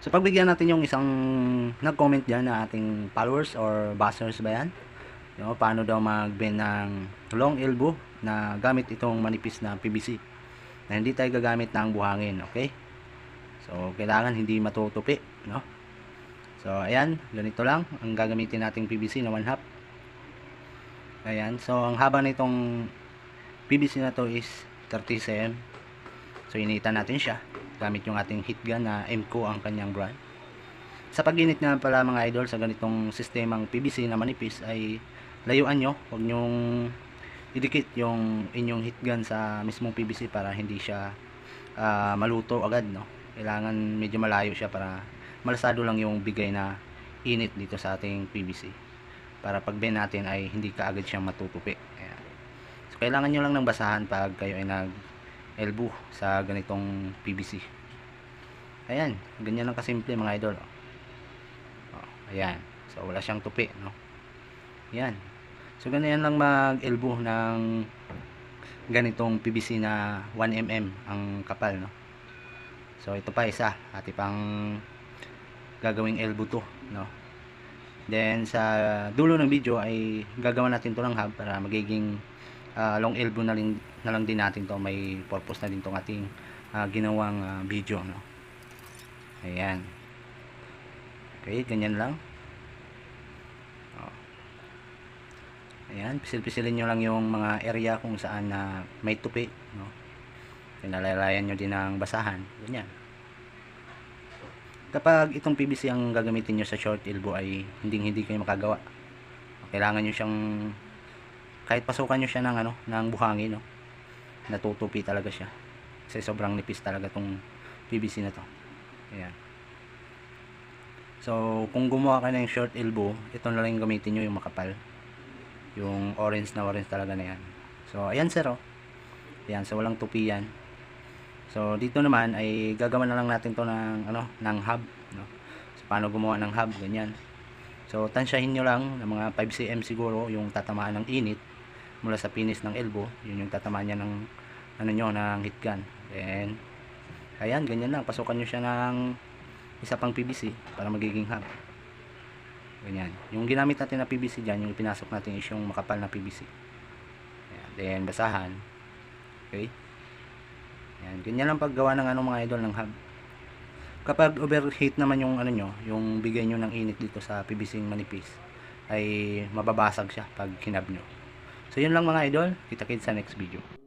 So pagbigyan natin yung isang nag-comment diyan na ating followers or bashers ba yan? No, paano daw mag-bend ng long elbow na gamit itong manipis na PVC na hindi tayo gagamit ng buhangin, okay? So kailangan hindi matutupi, no? So ayan, ganito lang ang gagamitin nating PVC na 1 half. Ayan, so ang haba nitong PVC na to is 30 cm. So initan natin siya gamit yung ating heat gun na MCO ang kanyang brand. Sa pag-init nga pala mga idol sa ganitong sistemang PVC na manipis ay layuan nyo, huwag nyong idikit yung inyong heat gun sa mismong PVC para hindi siya ah, maluto agad no. Kailangan medyo malayo siya para malasado lang yung bigay na init dito sa ating PVC. Para pag bend natin ay hindi kaagad siyang matutupi. So kailangan nyo lang ng basahan pag kayo ay nag elbow sa ganitong PVC. Ayan, ganyan lang kasimple mga idol. Oh. Ayan. So wala siyang tupi, no. Ayan. So ganyan lang mag-elbow ng ganitong PVC na 1mm ang kapal, no. So ito pa isa, ati pang gagawing elbow to, no. Then sa dulo ng video ay gagawa natin to ng hub para magiging ah, long elbow na, rin, na lang din natin to. May purpose na din tong ating ah, ginawang ah, video no? Ayan. Okay ganyan lang. Oh. ayan pisil-pisilin nyo lang yung mga area kung saan na may tupi no? Pinalalayan nyo din ng basahan. Ganyan. Kapag itong PVC ang gagamitin nyo sa short elbow ay hindi hindi kayo makagawa. Kailangan nyo siyang kahit pasukan nyo siya ng ano ng buhangin no? Natutupi talaga siya. Kasi sobrang nipis talaga tong PVC na to. Ayan. So kung gumawa ka ng short elbow ito na lang gamitin nyo yung makapal. Yung orange na orange talaga na yan. So ayan sir oh. Ayan so walang tupi yan. So dito naman ay gagawa na lang natin to ng ano ng hub no? So paano gumawa ng hub ganyan. So tansyahin nyo lang ng mga 5 cm siguro yung tatamaan ng init mula sa finish ng elbow yun yung tatamaan niya ng ano nyo ng heat gun then ayan ganyan lang. Pasukan nyo siya ng isa pang PVC para magiging hub. Ganyan. Yung ginamit natin na PVC dyan yung pinasok natin is yung makapal na PVC ayan, then basahan. Okay? Ayan, ganyan lang paggawa ng ano mga idol ng hub. Kapag overheat naman yung ano nyo yung bigay nyo ng init dito sa PVC manipis ay mababasag siya pag kinab nyo So yun lang mga idol, kita-kits sa next video.